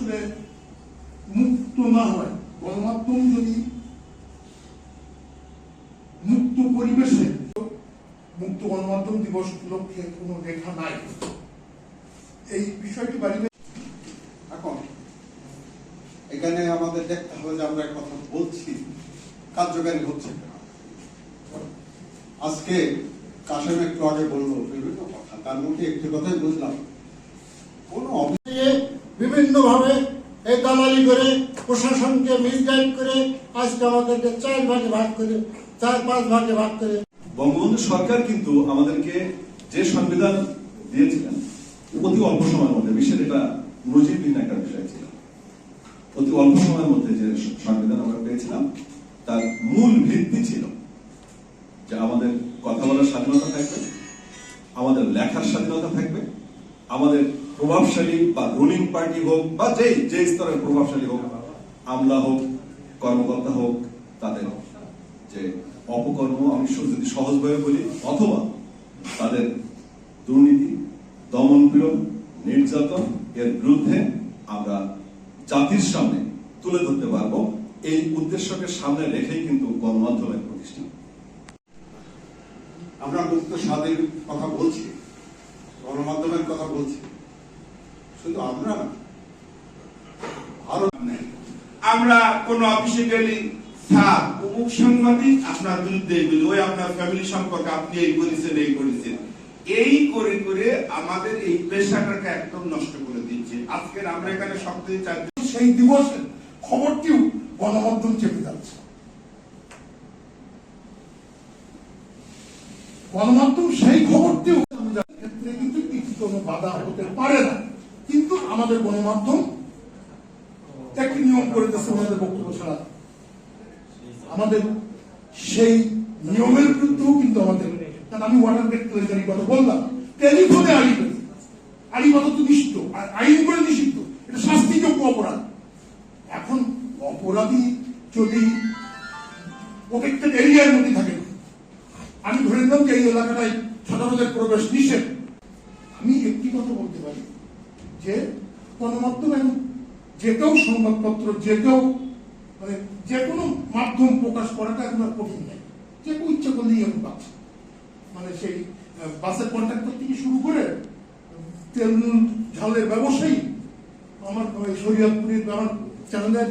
আসলে মুক্ত না হয়, গণমাধ্যম যদি মুক্ত পরিবেশে মুক্ত গণমাধ্যম দিবস উপলক্ষে কোনো লেখা নাই। এই বিষয়টি বাড়িতে এখন এখানে আমাদের দেখতে হবে যে আমরা কথা বলছি, কার্যকারী হচ্ছে আজকে কাশেম একটু আগে বলল, বিভিন্ন কথা, তার মধ্যে একটি কথাই বুঝলাম। কোন অফিস বিভিন্নভাবে এই দালালি করে, প্রশাসনকে মিসগাইড করে, আজকে আমাদেরকে চার ভাগে ভাগ করে, চার পাঁচ ভাগে ভাগ করে। বঙ্গবন্ধু সরকার কিন্তু আমাদেরকে যে সংবিধান দিয়েছিলেন, অতি অল্প সময়ের মধ্যে, বিশ্বের এটা নজিরবিহীন একটা বিষয় ছিল। অতি অল্প সময়ের মধ্যে যে সংবিধান আমরা পেয়েছিলাম, তার মূল ভিত্তি ছিল যে আমাদের কথা বলার স্বাধীনতা থাকবে, আমাদের লেখার স্বাধীনতা থাকবে, আমাদের প্রভাবশালী বা রুলিং পার্টি হোক বা যেই যে স্তরের প্রভাবশালী হোক, আমলা হোক, কর্মকর্তা হোক, তাদের যে অপকর্ম, আমি যদি সহজভাবে বলি, অথবা তাদের দুর্নীতি, দমন পীড়ন, নির্যাতন, এর বিরুদ্ধে আমরা জাতির সামনে তুলে ধরতে পারব। এই উদ্দেশ্যকে সামনে রেখেই কিন্তু গণমাধ্যমের প্রতিষ্ঠা আমরা মুক্ত স্বাধীন কথা বলছি, গণমাধ্যমের কথা বলছি। শুধু আমরা। আমরা কোন অফিসে গেলে, স্যার, অমুক সাংবাদিক আপনার বিরুদ্ধে এগুলো ওই আপনার ফ্যামিলি সম্পর্কে আপনি এই করেছেন এই করেছেন। এই করে করে আমাদের এই পেশাটাকে একদম নষ্ট করে দিচ্ছে। আজকের আমরা এখানে চার সেই দিবসের খবরটিও গণমাধ্যম চেপে যাচ্ছে। গণমাধ্যম সেই খবরটিও ক্ষেত্রে কিন্তু এটি কোনো বাধা হতে পারে না। আমাদের গণমাধ্যম একটি নিয়ম করে দিচ্ছে ওনাদের বক্তব্য ছাড়া। আমাদের সেই নিয়মের বিরুদ্ধেও কিন্তু আমাদের কারণ আমি ওয়াটার গেট কেলেঙ্কারির কথা বললাম। টেলিফোনে আড়ি আড়িগত তো নিষিদ্ধ। আর আইন করে নিষিদ্ধ। এটা শাস্তিযোগ্য অপরাধ। এখন অপরাধী যদি প্রোটেক্টেড এরিয়ার মধ্যে থাকে, আমি ধরে নিলাম যে এই এলাকাটায় সাধারণের প্রবেশ নিষেধ। আমি একটি কথা বলতে পারি যে গণমাধ্যম যে কেউ সংবাদপত্র যে কেউ মানে যে কোনো মাধ্যম প্রকাশ করাটা এখন আর কঠিন নাই যে কেউ ইচ্ছা করলেই এখন পাচ্ছে। মানে সেই বাসের কন্ট্রাক্টর থেকে শুরু করে, তেল ঝালের ব্যবসায়ী আমার শরীয়তপুরের আমার চ্যানেলের